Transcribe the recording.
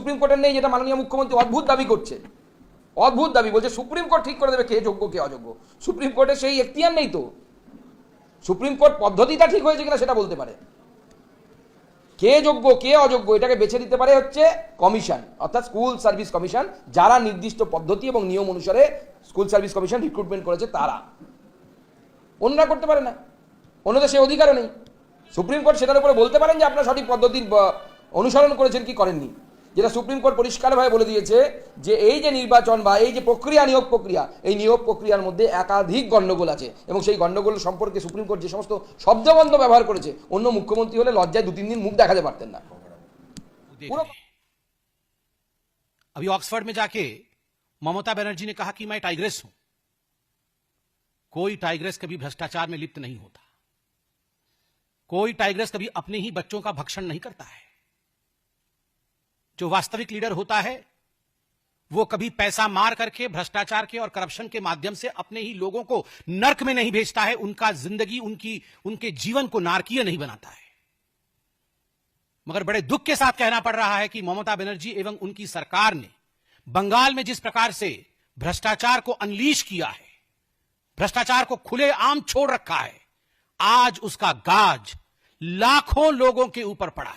Supreme কোর্টের নেই, যেটা মাননীয় মুখ্যমন্ত্রী অদ্ভুত দাবি করছে। অদ্ভুত দাবি, বলছে সুপ্রিম কোর্ট ঠিক করে দেবে কে যোগ্য, কে অযোগ্য। সুপ্রিম কোর্টের সেই এখতিয়ার নেই তো। সুপ্রিম কোর্ট পদ্ধতিটা ঠিক হয়েছে কিনা সেটা বলতে পারে। কে যোগ্য, কে অযোগ্য, এটাকে বেছে দিতে পারে হচ্ছে কমিশন, অর্থাৎ স্কুল সার্ভিস কমিশন, যারা নির্দিষ্ট পদ্ধতি এবং নিয়ম অনুসারে স্কুল সার্ভিস কমিশন রিক্রুটমেন্ট করেছে তারা। অন্যরা করতে পারে না। অন্যদের সে অধিকারও নেই। সুপ্রিম কোর্ট সেটার উপরে বলতে পারেন যে আপনার সঠিক পদ্ধতির, বা- অনুসরণ করেছেন কি করেননি। যেটা সুপ্রিম কোর্ট পরিষ্কারভাবে বলে দিয়েছে যে এই যে নির্বাচন বা এই যে প্রক্রিয়া নিয়োগ প্রক্রিয়া এই নিয়োগ প্রক্রিয়ার মধ্যে একাধিক গণ্ডগোল আছে এবং সেই গণ্ডগোল সম্পর্কে সুপ্রিম কোর্ট যে সমস্ত শব্দবন্ধ ব্যবহার করেছে অন্য মুখ্যমন্ত্রী হলে লজ্জায় দু তিন দিন মুখ দেখাতে পারতেন না देख पूरा- रहे हैं। अभी ऑक्सफोर्ड में जाके ममता बनर्जी ने कहा कि मैं टाइग्रेस हूं कोई टाइग्रेस कभी भ्रष्टाचार में लिप्त नहीं होता कोई टाइग्रेस कभी अपने ही बच्चों का भक्षण नहीं करता है जो वास्तविक लीडर होता है, वो कभी पैसा मार करके, भ्रष्टाचार के और करप्शन के माध्यम से अपने ही लोगों को नर्क में नहीं भेजता है, उनका ज़िंदगी, उनकी, उनके जीवन को नारकीय नहीं बनाता है। मगर बड़े दुख के साथ कहना पड़ रहा है कि ममता बनर्जी एवं उनकी सरकार ने बंगाल में जिस प्रकार से भ्रष्टाचार को अनलीश किया है, भ्रष्टाचार को खुले आम छोड़ रखा है, आज उसका गाज लाखों लोगों के ऊपर पड़ा है